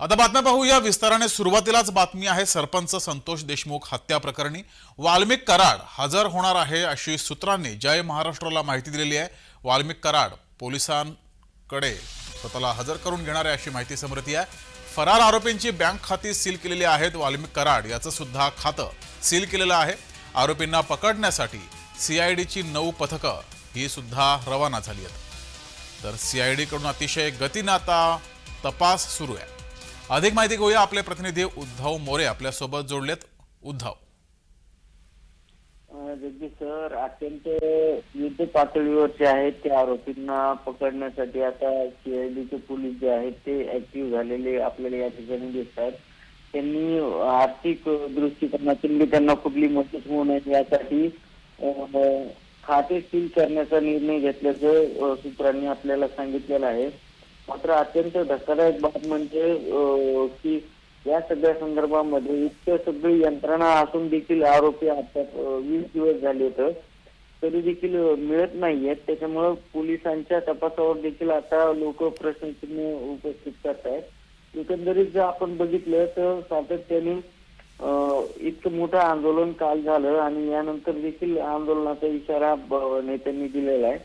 आता बातम्या पाहूया. विस्ताराने सुरुवातीलाच बातमी आहे सरपंच संतोष देशमुख हत्या प्रकरणी. वाल्मिक कराड हजर होणार आहे अशी सूत्रांनी जय महाराष्ट्राला माहिती दिलेली आहे. वाल्मिक कराड पोलिसांकडे स्वतःला हजर करून घेणार आहे अशी माहिती समोर आहे. फरार आरोपींची बँक खाती सील केलेली आहेत. वाल्मिक कराड याचं सुद्धा खातं सील केलेलं आहे. आरोपींना पकडण्यासाठी सीआयडीची नऊ पथकं ही सुद्धा रवाना झाली आहेत. तर सीआयडीकडून अतिशय गतीनं आता तपास सुरू आहे. अधिक माहिती घेऊया आपले प्रतिनिधी उद्धव मोरे आपल्यासोबत जोडलेत उद्धव. जगदीश सर अत्यंत युद्ध पातळीवरचे आहेत त्या आरोपींना पकडण्यासाठी आता सीआयडीचे पोलीस जे आहेत ते ऍक्टिव्ह झालेले आपल्याला या ठिकाणी दिसतात. त्यांनी आर्थिक दृष्टिकोनातून बी त्यांना कुठली मदत होऊ नये यासाठी खाते सील करण्याचा निर्णय घेतल्याचं सूत्रांनी आपल्याला सांगितलेलं आहे. मात्र अत्यंत धक्कादायक बाब म्हणजे की या सगळ्या संदर्भामध्ये इतकं सगळी यंत्रणा असून देखील आरोपी आता वीस दिवस झाले होते. तरी देखील मिळत नाहीयेत. त्याच्यामुळं पोलिसांच्या तपासावर देखील आता लोक प्रश्नचिन्ह उपस्थित करतायत. एकंदरीत जर आपण बघितलं तर सातत्याने इतकं मोठं आंदोलन काल झालं आणि यानंतर देखील आंदोलनाचा इशारा नेत्यांनी दिलेला आहे.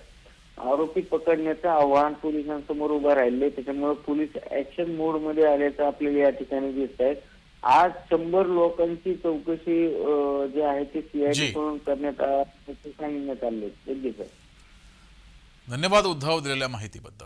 आरोपी पकडण्याचं आव्हान पोलिसांसमोर उभं राहिले त्याच्यामुळे पोलीस ऍक्शन मोडमध्ये आल्याचं आपल्याला या ठिकाणी दिसत आहे आज शंभर लोकांची चौकशी जी आहे ती सीआयडी. कडून करण्यात सांगण्यात आले धन्यवाद उद्धव दिलेल्या माहितीबद्दल.